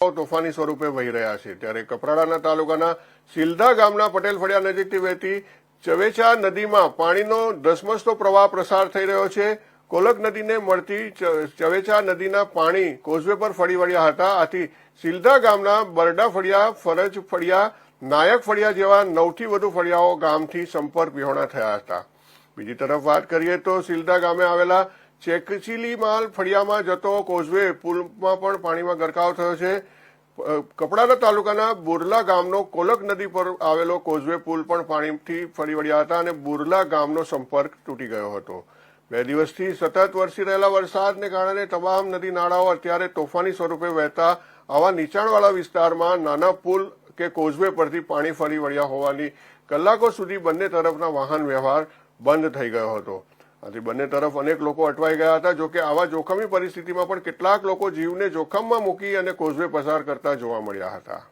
તોફાની સ્વરૂપે વહી રહ્યા છે. ત્યારે કપરાડાના તાલુકાના સિલધા ગામના પટેલ ફળિયા નજીકથી વહેતી ચવેચા નદીમાં પાણીનો ધસમસતો પ્રવાહ પ્રસાર થઈ રહ્યો છે. કોલક નદીને મળતી ચવેચા નદીના પાણી કોઝવે પર ફરી વળ્યા હતા. આથી સિલધા ગામના બરડા ફળિયા, ફરજ ફળિયા, નાયક ફળિયા જેવા નવથી વધુ ફળિયાઓ ગામથી સંપર્ક વિહોણા થયા હતા. બીજી તરફ વાત કરીએ તો સિલધા ગામે આવેલા ચેકચીલીમાલ ફળિયામાં જતો કોઝવે પુલમાં પણ પાણીમાં ગરકાવ થયો છે. કપડાના તાલુકાના બુરલા ગામનો કોલક નદી પર આવેલો કોઝવે પુલ પણ પાણીથી ફરી વળ્યા હતા અને બુરલા ગામનો સંપર્ક તૂટી ગયો હતો. બે દિવસથી સતત વરસી રહેલા વરસાદને કારણે તમામ નદી નાળાઓ અત્યારે તોફાની સ્વરૂપે વહેતા આવા નીચાણવાળા વિસ્તારમાં નાના પુલ કે કોઝવે પરથી પાણી ફરી વળ્યા હોવાની કલાકો સુધી બંને તરફના વાહન વ્યવહાર બંધ થઈ ગયો હતો. આથી બંને તરફ અનેક લોકો અટવાઈ ગયા હતા જોકે આવા જોખમી પરિસ્થિતિમાં પણ કેટલાક લોકો જીવને જોખમમાં મૂકી અને કોઝવે પસાર કરતા જોવા મળ્યા હતા.